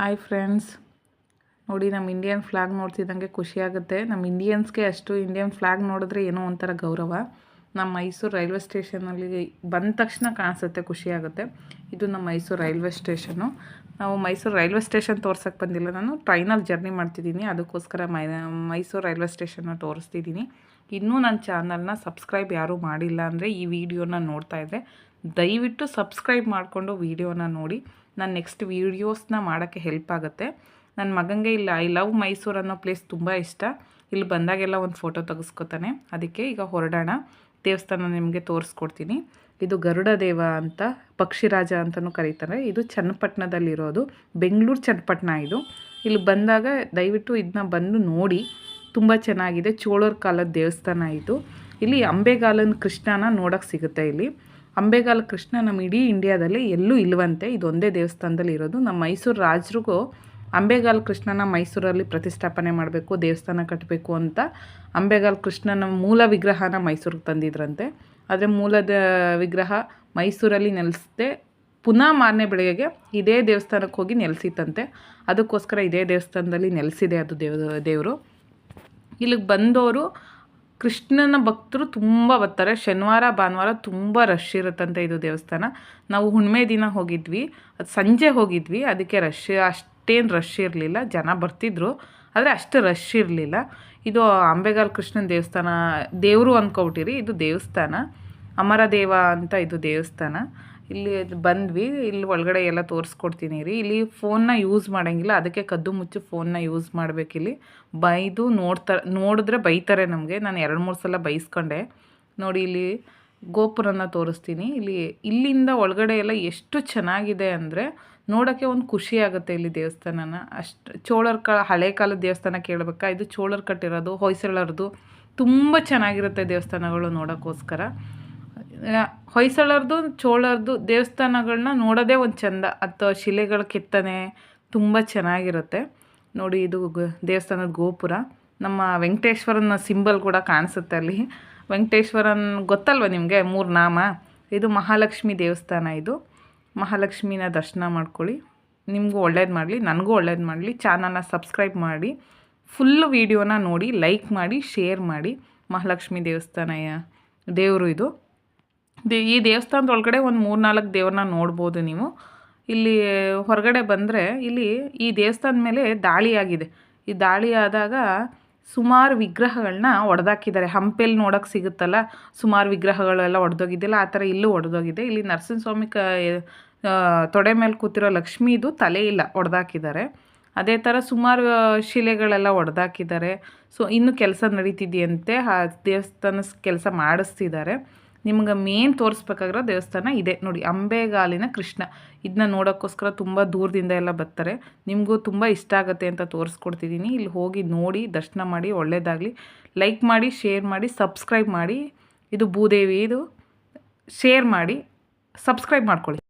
Hi friends ನೋಡಿ ನಮ್ಮ Indian flag ನೋಡ್ತಿದ್ದಂಗೆ ಖುಷಿಯಾಗುತ್ತೆ ನಮ್ಮ ಇಂಡಿಯನ್ಸ್ಗೆ ಅಷ್ಟು ಇಂಡಿಯನ್ ಫ್ಲ್ಯಾಗ್ ನೋಡಿದ್ರೆ ಏನೋ ಒಂಥರ ಗೌರವ. ನಮ್ಮ ಮೈಸೂರು ರೈಲ್ವೆ ಸ್ಟೇಷನಲ್ಲಿ ಬಂದ ತಕ್ಷಣ ಕಾಣಿಸುತ್ತೆ ಖುಷಿಯಾಗುತ್ತೆ ಇದು ನಮ್ಮ ಮೈಸೂರು ರೈಲ್ವೆ ಸ್ಟೇಷನು ನಾವು ಮೈಸೂರು ರೈಲ್ವೆ ಸ್ಟೇಷನ್ ತೋರ್ಸೋಕ್ಕೆ ಬಂದಿಲ್ಲ. ನಾನು ಟ್ರೈನಲ್ಲಿ ಜರ್ನಿ ಮಾಡ್ತಿದ್ದೀನಿ. ಅದಕ್ಕೋಸ್ಕರ ಮೈ, ಮೈಸೂರು ರೈಲ್ವೆ ಸ್ಟೇಷನ್ನ ತೋರಿಸ್ತಿದ್ದೀನಿ. ಇನ್ನೂ ನನ್ನ ಚಾನಲ್ನ ಸಬ್ಸ್ಕ್ರೈಬ್ ಯಾರೂ ಮಾಡಿಲ್ಲ ಅಂದರೆ ಈ ವಿಡಿಯೋನ ನೋಡ್ತಾ ಇದ್ದರೆ ದಯವಿಟ್ಟು ಸಬ್ಸ್ಕ್ರೈಬ್ ಮಾಡಿಕೊಂಡು ವೀಡಿಯೋನ ನೋಡಿ. ನಾನು ನೆಕ್ಸ್ಟ್ ವೀಡಿಯೋಸ್ನ ಮಾಡೋಕ್ಕೆ ಹೆಲ್ಪ್ ಆಗುತ್ತೆ. ನನ್ನ ಮಗನಿಗೆ ಇಲ್ಲ ಐ ಲವ್ ಮೈಸೂರು ಅನ್ನೋ ಪ್ಲೇಸ್ ತುಂಬ ಇಷ್ಟ. ಇಲ್ಲಿ ಬಂದಾಗೆಲ್ಲ ಒಂದು ಫೋಟೋ ತೆಗೆಸ್ಕೊತಾನೆ. ಅದಕ್ಕೆ ಈಗ ಹೊರಡೋಣ. ದೇವಸ್ಥಾನ ನಿಮಗೆ ತೋರಿಸ್ಕೊಡ್ತೀನಿ. ಇದು ಗರುಡ ದೇವ ಅಂತ ಪಕ್ಷಿರಾಜ ಅಂತಲೂ ಕರೀತಾರೆ. ಇದು ಚನ್ನಪಟ್ಟಣದಲ್ಲಿರೋದು. ಬೆಂಗಳೂರು ಚನ್ನಪಟ್ಟಣ ಇದು. ಇಲ್ಲಿ ಬಂದಾಗ ದಯವಿಟ್ಟು ಇದನ್ನ ಬಂದು ನೋಡಿ. ತುಂಬ ಚೆನ್ನಾಗಿದೆ. ಚೋಳರ ಕಾಲದ ದೇವಸ್ಥಾನ ಇದು. ಇಲ್ಲಿ ಅಂಬೆಗಾಲನ ಕೃಷ್ಣನ ನೋಡೋಕ್ಕೆ ಸಿಗುತ್ತೆ ಇಲ್ಲಿ. ಅಂಬೆಗಾಲ ಕೃಷ್ಣ ನಮ್ಮ ಇಡೀ ಇಂಡಿಯಾದಲ್ಲಿ ಎಲ್ಲೂ ಇಲ್ವಂತೆ, ಇದೊಂದೇ ದೇವಸ್ಥಾನದಲ್ಲಿ ಇರೋದು. ನಮ್ಮ ಮೈಸೂರು ರಾಜರಿಗೂ ಅಂಬೆಗಾಲ ಕೃಷ್ಣನ ಮೈಸೂರಲ್ಲಿ ಪ್ರತಿಷ್ಠಾಪನೆ ಮಾಡಬೇಕು, ದೇವಸ್ಥಾನ ಕಟ್ಟಬೇಕು ಅಂತ ಅಂಬೆಗಾಲ ಕೃಷ್ಣನ ಮೂಲ ವಿಗ್ರಹನ ಮೈಸೂರಿಗೆ ತಂದಿದ್ರಂತೆ. ಆದರೆ ಮೂಲದ ವಿಗ್ರಹ ಮೈಸೂರಲ್ಲಿ ನೆಲೆಸದೆ ಪುನಃ ಮಾರನೇ ಬೆಳಗ್ಗೆಗೆ ಇದೇ ದೇವಸ್ಥಾನಕ್ಕೆ ಹೋಗಿ ನೆಲೆಸಿತ್ತಂತೆ. ಅದಕ್ಕೋಸ್ಕರ ಇದೇ ದೇವಸ್ಥಾನದಲ್ಲಿ ನೆಲೆಸಿದೆ ಅದು ದೇವ, ದೇವರು. ಇಲ್ಲಿಗೆ ಬಂದವರು ಕೃಷ್ಣನ ಭಕ್ತರು ತುಂಬ ಬರ್ತಾರೆ. ಶನಿವಾರ, ಭಾನುವಾರ ತುಂಬ ರಶ್ ಇರುತ್ತಂತೆ ಇದು ದೇವಸ್ಥಾನ. ನಾವು ಹುಣ್ಮೆ ದಿನ ಹೋಗಿದ್ವಿ. ಅದು ಸಂಜೆ ಹೋಗಿದ್ವಿ. ಅದಕ್ಕೆ ರಶ್ ಅಷ್ಟೇನು ರಶ್ ಇರಲಿಲ್ಲ. ಜನ ಬರ್ತಿದ್ರು. ಆದರೆ ಅಷ್ಟು ರಶ್ ಇರಲಿಲ್ಲ. ಇದು ಅಂಬೆಗಾಲ್ ಕೃಷ್ಣನ ದೇವಸ್ಥಾನ, ದೇವರು ಅಂದ್ಕೊಬಿಟ್ಟಿರಿ ಇದು ದೇವಸ್ಥಾನ. ಅಮರದೇವ ಅಂತ ಇದು ದೇವಸ್ಥಾನ. ಇಲ್ಲಿ ಬಂದ್ವಿ, ಇಲ್ಲಿ ಒಳಗಡೆ ಎಲ್ಲ ತೋರಿಸ್ಕೊಡ್ತೀನಿ ರೀ. ಇಲ್ಲಿ ಫೋನ್ನ ಯೂಸ್ ಮಾಡೋಂಗಿಲ್ಲ, ಅದಕ್ಕೆ ಕದ್ದು ಮುಚ್ಚು ಫೋನ್ನ ಯೂಸ್ ಮಾಡಬೇಕಿಲ್ಲಿ ಬೈದು ನೋಡ್ತಾ, ನೋಡಿದ್ರೆ ಬೈತಾರೆ ನಮಗೆ. ನಾನು ಎರಡು ಮೂರು ಸಲ ಬೈಸ್ಕೊಂಡೆ. ನೋಡಿ ಇಲ್ಲಿ ಗೋಪುರನ ತೋರಿಸ್ತೀನಿ. ಇಲ್ಲಿ, ಇಲ್ಲಿಂದ ಒಳಗಡೆ ಎಲ್ಲ ಎಷ್ಟು ಚೆನ್ನಾಗಿದೆ ಅಂದರೆ ನೋಡೋಕ್ಕೆ ಒಂದು ಖುಷಿ ಆಗುತ್ತೆ ಇಲ್ಲಿ ದೇವಸ್ಥಾನನ. ಅಷ್ಟು ಚೋಳರ ಕ, ಹಳೆ ಕಾಲದ ದೇವಸ್ಥಾನ ಕೇಳಬೇಕಾ? ಇದು ಚೋಳರ್ ಕಟ್ಟಿರೋದು, ಹೊಯ್ಸಳರದು. ತುಂಬ ಚೆನ್ನಾಗಿರುತ್ತೆ ದೇವಸ್ಥಾನಗಳು ನೋಡೋಕ್ಕೋಸ್ಕರ. ಹೊಯ್ಸಳರದು, ಚೋಳರದು ದೇವಸ್ಥಾನಗಳನ್ನ ನೋಡೋದೇ ಒಂದು ಚೆಂದ. ಅಥವಾ ಶಿಲೆಗಳ ಕೆತ್ತನೆ ತುಂಬ ಚೆನ್ನಾಗಿರುತ್ತೆ. ನೋಡಿ, ಇದು ದೇವಸ್ಥಾನದ ಗೋಪುರ. ನಮ್ಮ ವೆಂಕಟೇಶ್ವರನ ಸಿಂಬಲ್ ಕೂಡ ಕಾಣಿಸುತ್ತೆ ಅಲ್ಲಿ. ವೆಂಕಟೇಶ್ವರನ್ ಗೊತ್ತಲ್ವ ನಿಮಗೆ? ಮೂರು ನಾಮ. ಇದು ಮಹಾಲಕ್ಷ್ಮಿ ದೇವಸ್ಥಾನ ಇದು. ಮಹಾಲಕ್ಷ್ಮಿನ ದರ್ಶನ ಮಾಡ್ಕೊಳ್ಳಿ. ನಿಮಗೂ ಒಳ್ಳೇದು ಮಾಡಲಿ, ನನಗೂ ಒಳ್ಳೇದು ಮಾಡಲಿ. ಚಾನಲ್ನ ಸಬ್ಸ್ಕ್ರೈಬ್ ಮಾಡಿ. ಫುಲ್ಲು ವೀಡಿಯೋನ ನೋಡಿ, ಲೈಕ್ ಮಾಡಿ, ಶೇರ್ ಮಾಡಿ. ಮಹಾಲಕ್ಷ್ಮಿ ದೇವಸ್ಥಾನ ದೇವರು ಇದು. ದೇ, ಈ ದೇವಸ್ಥಾನದ ಒಳಗಡೆ ಒಂದು ಮೂರು ನಾಲ್ಕು ದೇವ್ರನ್ನ ನೋಡ್ಬೋದು ನೀವು. ಇಲ್ಲಿ ಹೊರಗಡೆ ಬಂದರೆ ಇಲ್ಲಿ ಈ ದೇವಸ್ಥಾನದ ಮೇಲೆ ದಾಳಿಯಾಗಿದೆ ಈ ದಾಳಿ ಆದಾಗ ಸುಮಾರು ವಿಗ್ರಹಗಳನ್ನ ಒಡೆದಾಕಿದ್ದಾರೆ. ಹಂಪೆಲ್ಲಿ ನೋಡೋಕೆ ಸಿಗುತ್ತಲ್ಲ, ಸುಮಾರು ವಿಗ್ರಹಗಳೆಲ್ಲ ಒಡೆದೋಗಿದ್ದಿಲ್ಲ, ಆ ಥರ ಇಲ್ಲೂ ಒಡೆದೋಗಿದೆ. ಇಲ್ಲಿ ನರಸಿಂಹಸ್ವಾಮಿ ಕ ತೊಡೆ ಮೇಲೆ ಕೂತಿರೋ ಲಕ್ಷ್ಮೀದು ತಲೆ ಇಲ್ಲ, ಒಡೆದಾಕಿದ್ದಾರೆ. ಅದೇ ಥರ ಸುಮಾರು ಶಿಲೆಗಳೆಲ್ಲ ಒಡೆದಾಕಿದ್ದಾರೆ. ಸೊ, ಇನ್ನೂ ಕೆಲಸ ನಡೀತಿದೆಯಂತೆ. ಆ ದೇವಸ್ಥಾನ ಕೆಲಸ ಮಾಡಿಸ್ತಿದ್ದಾರೆ. ನಿಮ್ಗೆ ಮೇನ್ ತೋರಿಸ್ಬೇಕಾಗಿರೋ ದೇವಸ್ಥಾನ ಇದೆ. ನೋಡಿ ಅಂಬೆಗಾಲಿನ ಕೃಷ್ಣ. ಇದನ್ನ ನೋಡೋಕ್ಕೋಸ್ಕರ ತುಂಬ ದೂರದಿಂದ ಎಲ್ಲ ಬರ್ತಾರೆ. ನಿಮಗೂ ತುಂಬ ಇಷ್ಟ ಆಗುತ್ತೆ ಅಂತ ತೋರಿಸ್ಕೊಡ್ತಿದ್ದೀನಿ ಇಲ್ಲಿ ಹೋಗಿ ನೋಡಿ, ದರ್ಶನ ಮಾಡಿ ಒಳ್ಳೆಯದಾಗಲಿ ಲೈಕ್ ಮಾಡಿ ಶೇರ್ ಮಾಡಿ ಸಬ್ಸ್ಕ್ರೈಬ್ ಮಾಡಿ. ಇದು ಭೂದೇವಿ, ಇದು ಶೇರ್ ಮಾಡಿ ಸಬ್ಸ್ಕ್ರೈಬ್ ಮಾಡ್ಕೊಳ್ಳಿ.